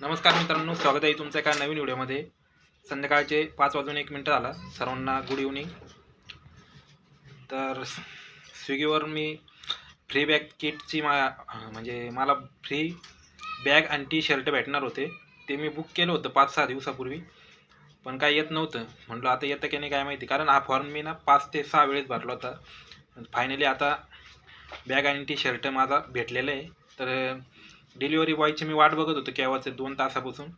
नमस्कार मित्रांनो स्वागत आहे तुमचं एका नवीन व्हिडिओमध्ये. संध्याकाळचे पाच वाजून एक मिनटं झाला. सर्वांना गुड इव्हनिंग तर स्विगीवर मी फ्री बॅग किटची मा म्हणजे मला फ्री बॅग आणि टी शर्ट भेटणार होते. ते मी बुक केलं होतं पाच सहा दिवसापूर्वी. पण काय येत नव्हतं. म्हटलं आता येतं की नाही काय माहिती. कारण हा फॉर्म मी ना पाच ते सहा वेळेस भरला होता. फायनली आता बॅग आणि टी शर्ट माझा भेटलेलं आहे. तर डिलिव्हरी बॉयची मी वाट बघत होतो केव्हाचे दोन तासापासून.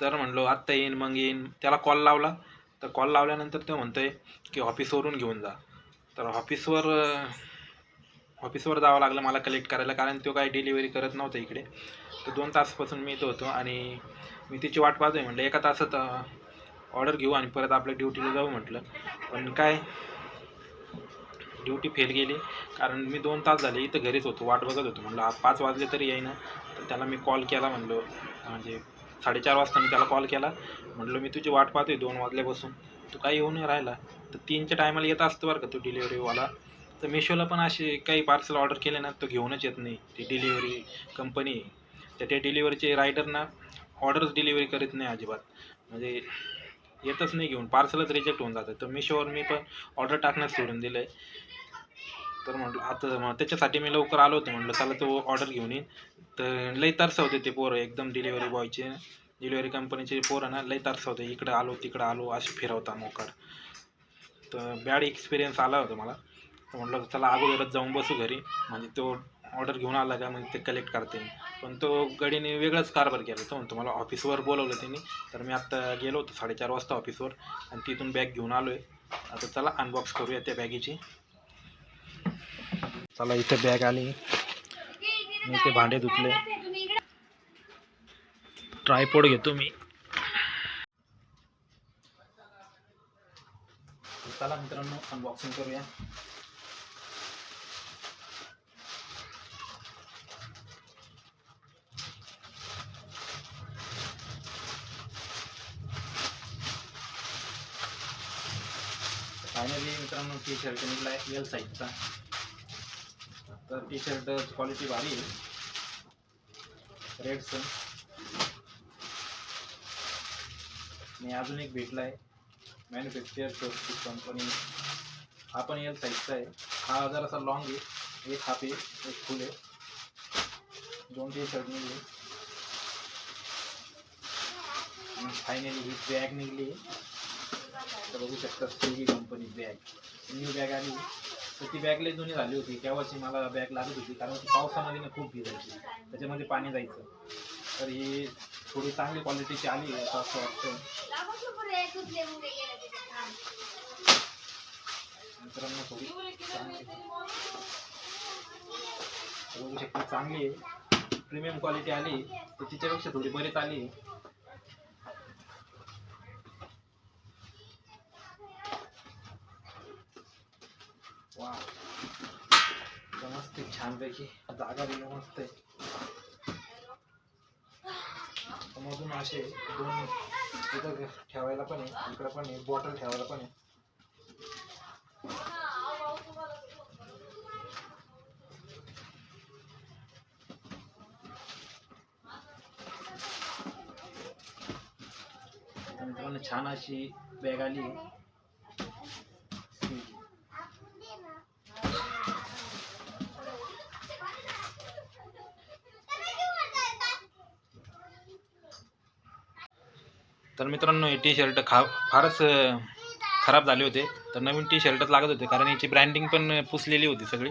तर म्हणलो आत्ता येईन मग येईन. त्याला कॉल लावला. तर कॉल लावल्यानंतर तो आहे की ऑफिसवरून घेऊन जा. तर ऑफिसवर ऑफिसवर जावं लागलं मला कलेक्ट करायला कारण तो काही डिलिव्हरी करत नव्हता इकडे. तर दोन तासपासून मी इथं होतो आणि मी तिची वाट पाहतोय. म्हटलं एका तासात ऑर्डर घेऊ आणि परत आपल्या ड्युटीला जाऊ म्हटलं. पण काय ड्युटी फेल गेली. कारण मी दोन तास झाले इथं घरीच होतो वाट बघत होतो. म्हणलं पाच वाजले तरी येईना. तर त्याला मी कॉल केला म्हणलो म्हणजे साडेचार वाजता मी त्याला कॉल केला. म्हटलं मी तुझी वाट पाहतोय दोन वाजल्यापासून. तू काही येऊन नाही राहिला. तर तीनच्या टायमाला येत असतो बरं का तो डिलिव्हरीवाला तर मिशोला पण असे काही पार्सल ऑर्डर केले ना तो घेऊनच येत नाही. ती डिलिव्हरी कंपनी तर त्या डिलिव्हरीचे रायडर ना ऑर्डरच डिलिव्हरी करीत नाही अजिबात. म्हणजे येतच नाही घेऊन. पार्सलच रिजेक्ट होऊन जातं. तर मिशोवर मी पण ऑर्डर टाकण्यास सोडून दिलं आहे तर म्हटलं आता मग त्याच्यासाठी मी लवकर आलो होतो म्हटलं चला तो ऑर्डर घेऊन येईन तर लई तरसवते ते पोरं एकदम डिलिव्हरी बॉयचे डिलिव्हरी कंपनीचे पोरं ना लई तरसवते इकडं आलो तिकडं आलो असे फिरवता मोकड तर बॅड एक्सपिरियन्स आला होता मला. तर म्हटलं चला अगोदरच जाऊन बसू घरी. म्हणजे तो ऑर्डर घेऊन आला का मग ते कलेक्ट करते पण तो गडीने वेगळंच कारभार केला. तो म्हणतो मला ऑफिसवर बोलवलं त्यांनी तर मी आत्ता गेलो होतो साडेचार वाजता ऑफिसवर आणि तिथून बॅग घेऊन आलो आहे आता चला अनबॉक्स करूया त्या बॅगेची चला इथे बॅग आली. मी ते भांडे धुतले. ट्रायपोड घेतो मी. चला मित्रांनो अनबॉक्सिंग करूया. फायनली मित्रांनो टी शर्ट निघला आहे एल साईजचा तर टी शर्ट क्वालिटी भारी आहे रेडचं आणि अजून एक भेटला आहे मॅन्युफॅक्चर ची कंपनी हा पण एल साईजचा आहे। हा जरासा लॉंग आहे। एक हाफ़ आहे, एक फुल आहे। दोन टी शर्ट निघले। आणि फायनली ही बॅग निघली. तर बघू शकता कंपनी बॅग न्यू बॅग आली. तर ती बॅग लई जुनी झाली होती. केव्हाची मला बॅग लागत होती. कारण ती पावसामध्ये ना खूप भिजायची त्याच्यामध्ये पाणी जायचं. तर ही थोडी चांगली क्वालिटीची आली असं असं वाटतं मित्रांनो थोडी चांगली. बघू शकता चांगली आहे. प्रीमियम क्वालिटी आली. तर तिच्यापेक्षा थोडी बरीच आली वा मस्त आहे, छानपैकी जागा दिलं मस्त आहे. मधून असे दोन इथं ठेवायला पण आहे इकडं पण आहे बॉटल ठेवायला पण आहे. मित्रांनो छान अशी बॅग आली. तर मित्रांनो हे टी शर्ट खा फारच खराब झाले होते. तर नवीन टी शर्टच लागत होते कारण याची ब्रँडिंग पण पुसलेली होती सगळी.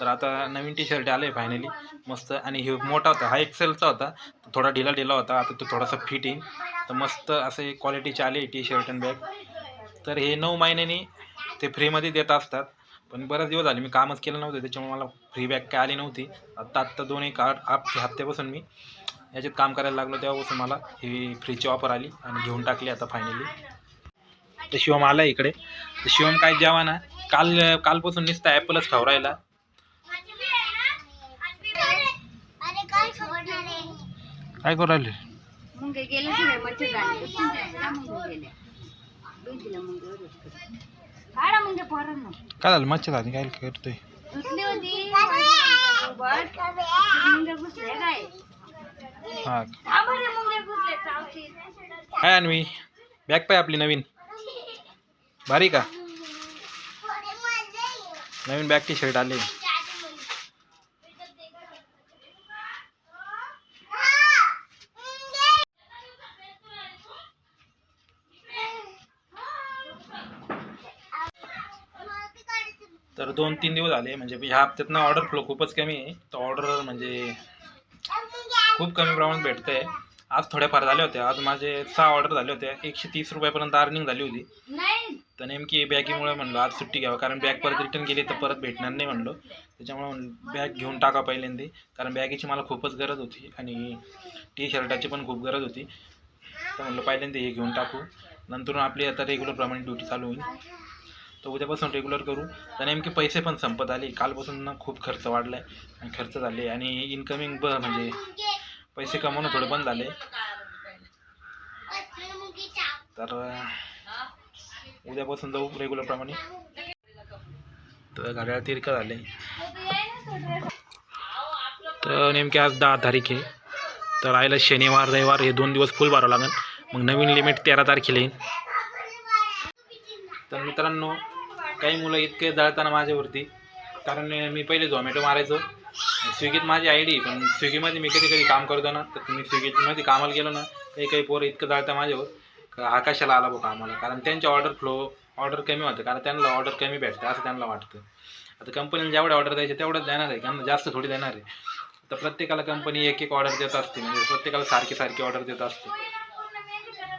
तर आता नवीन टी शर्ट आले फायनली मस्त. आणि हे मोठा होता हा एक्सेलचा होता. थोडा ढिला ढिला होता आता तो थोडासा फिट येईल. तर मस्त असे क्वालिटीचे आले टी शर्ट आणि बॅग तर हे नऊ महिन्यांनी ते फ्रीमध्ये देत असतात. पण बरेच दिवस झाले मी कामच केलं नव्हतं त्याच्यामुळे मला फ्री बॅग काय आली नव्हती. आत्ता आत्ता दोन एक आठ आठ हप्त्यापासून मी याच्यात काम करायला लागलो तेव्हापासून मला ही फ्रीची ऑफर आली आणि घेऊन टाकली आता फायनली तर शिवम आला इकडे. तर शिवम काय जेव्हा ना काल कालपासून नुसतं ॲपलच खाऊ राहिला. काय करू राहिले? मग काय मच्छर झाले. झालं? मच्छर आधी काय? करतोय? हां हा चावची काय अन्वी बॅग पाय आपली नवीन भारी का. नवीन बॅग टी शर्ट आले हा. तर दोन तीन दिवस झाले म्हणजे ह्या हप्त्यातनं ऑर्डर फ्लो खूपच कमी आहे तर ऑर्डर म्हणजे. खूप कमी प्रमाणात भेटतं आहे आज थोड्याफार झाल्या होत्या. आज माझे सहा ऑर्डर झाले होते. एकशे तीस रुपयापर्यंत अर्निंग झाली होती. तर नेमकी बॅगीमुळे म्हणलं आज सुट्टी घ्यावं. कारण बॅग परत रिटर्न केली तर परत भेटणार नाही म्हणलो. त्याच्यामुळे बॅग घेऊन टाका पहिल्यांदा. कारण बॅगेची मला खूपच गरज होती. आणि टी शर्टाची पण खूप गरज होती. तर म्हणलं पहिल्यांदा हे घेऊन टाकू. नंतर आपली आता रेग्युलर प्रमाणे ड्युटी चालू होईल. तर उद्यापासून रेग्युलर करू. तर नेमके पैसे पण संपत आले. कालपासून ना खूप खर्च वाढला आहे आणि खर्च झाले. आणि इन्कमिंग ब म्हणजे पैसे कमवणं थोडं बंद झाले तर उद्यापासून जाऊ रेग्युलर प्रमाणे. तर घड्याळ तिरका झाले तर नेमके आज दहा तारीख आहे. तर आईला शनिवार रविवार हे दोन दिवस फुल भरावं लागेल. मग नवीन लिमिट तेरा तारखेला येईल. तर मित्रांनो काही मुलं इतके जळताना माझ्यावरती. कारण मी पहिले झोमॅटो मारायचो. स्विगीत माझी आय डी पण स्विगीमध्ये मी कधी कधी काम करतो ना तर मी स्विगीमध्ये कामाला गेलो ना काही काही पोरं इतकं जाळतं माझ्यावर का आकाशाला आला बघा आम्हाला. कारण त्यांचे ऑर्डर फ्लो ऑर्डर कमी होतं कारण त्यांना ऑर्डर कमी भेटतं असं त्यांना वाटतं. आता कंपनीला जेवढे ऑर्डर द्यायचे तेवढंच देणार आहे त्यांना जास्त थोडी देणार आहे. तर प्रत्येकाला कंपनी एक एक ऑर्डर देत असते म्हणजे प्रत्येकाला सारखी सारखी ऑर्डर देत असते.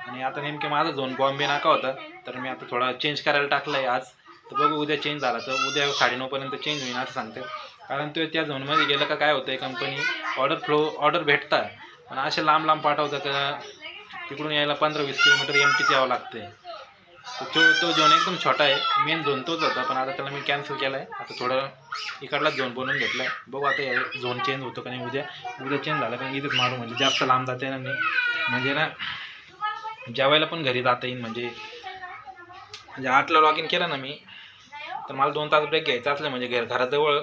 आणि आता नेमके माझा झोन बॉम्बे नाका होता तर मी आता थोडा चेंज करायला टाकला आहे आज. तर बघू उद्या चेंज झाला तर उद्या साडेनऊपर्यंत चेंज होईल असं सांगते कारण तो त्या झोनमध्ये गेलं का काय होतं कंपनी ऑर्डर फ्लो ऑर्डर भेटतात. पण असे लांब लांब पाठवतं का? तिकडून यायला पंधरा वीस किलोमीटर एम टीच यावं लागते तर तो तो झोन एकदम छोटा आहे. मेन झोन तोच होता. पण आता त्याला मी कॅन्सल केला आहे आता थोडं इकडलाच झोन बनवून घेतला आहे बघू आता झोन चेंज होतो का नाही. उद्या उद्या चेंज झाला कारण इथेच मारू म्हणजे. जास्त लांब जाता येणार नाही. म्हणजे ना जेवायला पण घरी जाता येईल म्हणजे. म्हणजे आठला लॉग इन केलं ना मी तर मला दोन तास ब्रेक घ्यायचा असलं म्हणजे घर घराजवळ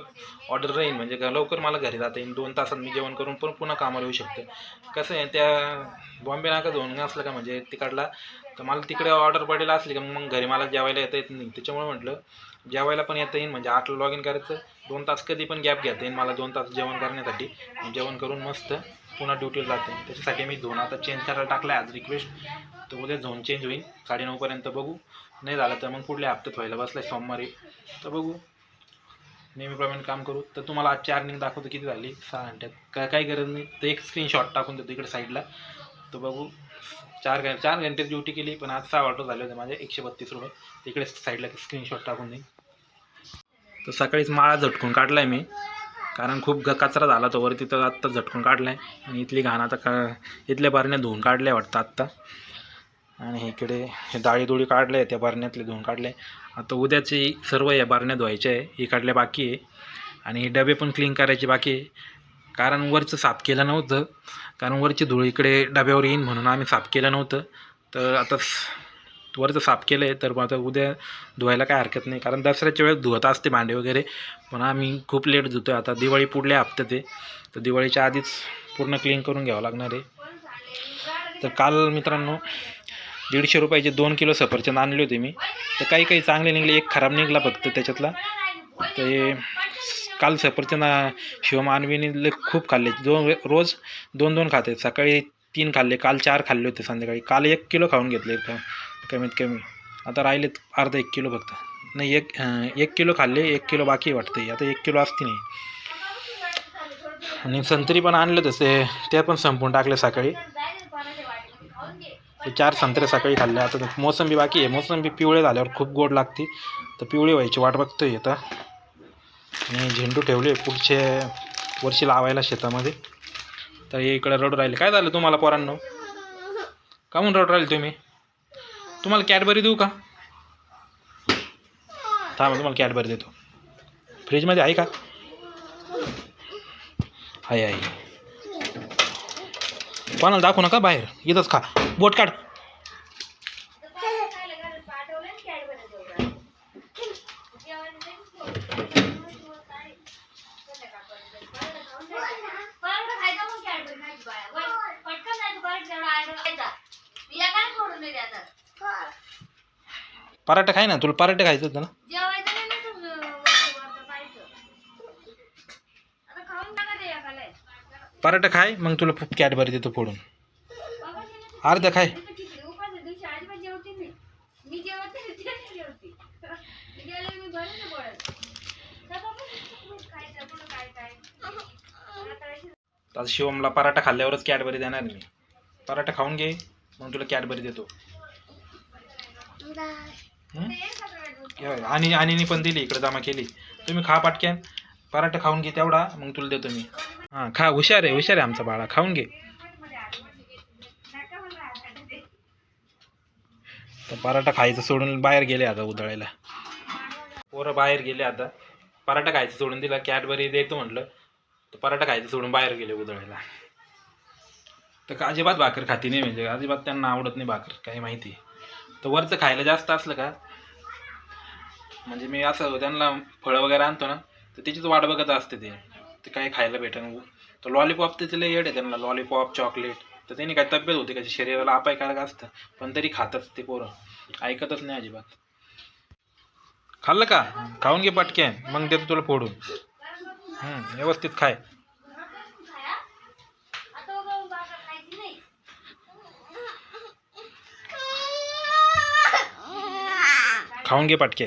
ऑर्डर राहील म्हणजे लवकर मला घरी जाता येईल. दोन तासात मी जेवण करून पण पुन्हा कामाला येऊ शकते. कसं आहे त्या बॉम्बे नाका दोन असलं का म्हणजे तिकडला तर मला तिकडे ऑर्डर पडेल असली का मग घरी मला जेवायला येता येत नाही. त्याच्यामुळे म्हटलं जेवायला पण येता येईल म्हणजे आठला लॉग इन करायचं. दोन तास कधी पण गॅप घेता येईल मला दोन तास जेवण करण्यासाठी. जेवण करून मस्त पुन्हा ड्युटीला जाते. त्याच्यासाठी मी झोन आता चेंज करायला टाकला आहे आज रिक्वेस्ट तर उद्या झोन चेंज होईल. साडेनऊपर्यंत बघू. नाही झालं तर मग पुढल्या हप्त्यात व्हायला बसलाय आहे सोमवारी. तर बघू. नेहमीप्रमाणे काम करू. तर तुम्हाला आजची अर्निंग दाखवतो किती झाली? सहा घंट्यात. काय काही गरज नाही. तर एक स्क्रीनशॉट टाकून देतो इकडे साईडला तर बघू. चार घंटे चार घंटे ड्युटी केली पण आज सहा ऑर्डर झाले होते माझे. एकशे बत्तीस रुपये तिकडे साईडला स्क्रीनशॉट टाकून देईन. तर सकाळीच माळा झटकून काढला आहे मी. कारण खूप ग कचरा झाला तो वरती. तर आत्ता झटकून काढला आहे आणि इथली घाण आता का इथल्या बारण्या धुवून काढल्या वाटतं आत्ता. आणि इकडे हे डाळी दुळी काढले त्या बारण्यातले धुवून काढले. आता उद्याची सर्व या बारण्या धुवायच्या आहे ही काढल्या बाकी आहे. आणि हे डबे पण क्लीन करायचे बाकी आहे. कारण वरचं साफ केलं नव्हतं. कारण वरची धूळ इकडे डब्यावर येईन म्हणून आम्ही साफ केलं नव्हतं. तर आता स- वरचं साफ केलं आहे तर मग आता उद्या धुवायला काय हरकत नाही. कारण दसऱ्याच्या वेळेस धुवत असते भांडे वगैरे. पण आम्ही खूप लेट धुतो आता दिवाळी पुढल्या हप्त्यात ते तर दिवाळीच्या आधीच पूर्ण क्लीन करून घ्यावं लागणार आहे. तर काल मित्रांनो दीडशे रुपयाचे दोन किलो सफरचंद आणले होते मी. तर काही काही चांगले निघले एक खराब निघला फक्त त्याच्यातला. ते काल सफरचंद शिवमानवीने खूप खाल्ले. दोन रोज दोन दोन खाते. सकाळी तीन खाल्ले काल चार खाल्ले होते संध्याकाळी. काल एक किलो खाऊन घेतले कमीत कमी. आता राहिलेत अर्धा एक किलो फक्त. नाही एक एक किलो खाल्ले एक किलो बाकी वाटते आता एक किलो असते नाही. आणि संत्री पण आणले तसे ते पण संपून टाकले सकाळी. ते चार संत्रे सकाळी खाल्ले. आता मोसंबी बाकी आहे. मोसंबी पिवळे झाल्यावर खूप गोड लागते. तर पिवळी व्हायची वाट बघतोय आता. आणि झेंडू ठेवले पुढचे वर्षी लावायला शेतामध्ये. तर इकडे रडू राहिले. काय झालं तुम्हाला पोरांनो? का म्हणून रडू राहिले तुम्ही? तुम्हाला कॅडबरी देऊ का? थांबा तुम्हाला कॅडबरी देतो. फ्रीजमध्ये आहे का? आहे आहे. कोणाला दाखवू नका बाहेर. इथंच खा. बोट काढ. पराठा खाय ना तुला पराठे खायचं होतं ना? पराठा खाय मग तुला खूप कॅडबरी देतो फोडून. अर्धा खाय. आता शिवमला पराठा खाल्ल्यावरच कॅडबरी देणार मी. पराठा खाऊन घे मग तुला कॅडबरी देतो. आणि आणि पण दिली इकडे जमा केली. तुम्ही खा पाटक्यान. पराठा खाऊन घे तेवढा मग तुला देतो मी. हां खा हुशार आहे हुशार आहे आमचा बाळा खाऊन घे. तर पराठा खायचं सोडून बाहेर गेले आता उधळायला. पोरं बाहेर गेले आता. पराठा खायचं सोडून दिला कॅडबरी देतो म्हटलं. तर पराठा खायचं सोडून बाहेर गेले उधळायला. तर का अजिबात भाकर खाती नाही म्हणजे अजिबात त्यांना आवडत नाही भाकर काही माहिती. तर वरचं खायला जास्त असलं का? म्हणजे मी असं त्यांना फळं वगैरे आणतो ना तर त्याचीच वाट बघत असते ते. ते काय खायला भेटेन. तर लॉलीपॉप त्याचे तिला येड आहे त्यांना लॉलीपॉप चॉकलेट तर त्यांनी काय तब्येत होती का? शरीराला अपायकारक असतं. पण तरी खातच ते पोरं. ऐकतच नाही अजिबात. खाल्लं का? खाऊन घे पटके मग देतो तुला फोडून. व्यवस्थित खाय. खाऊन घे पटके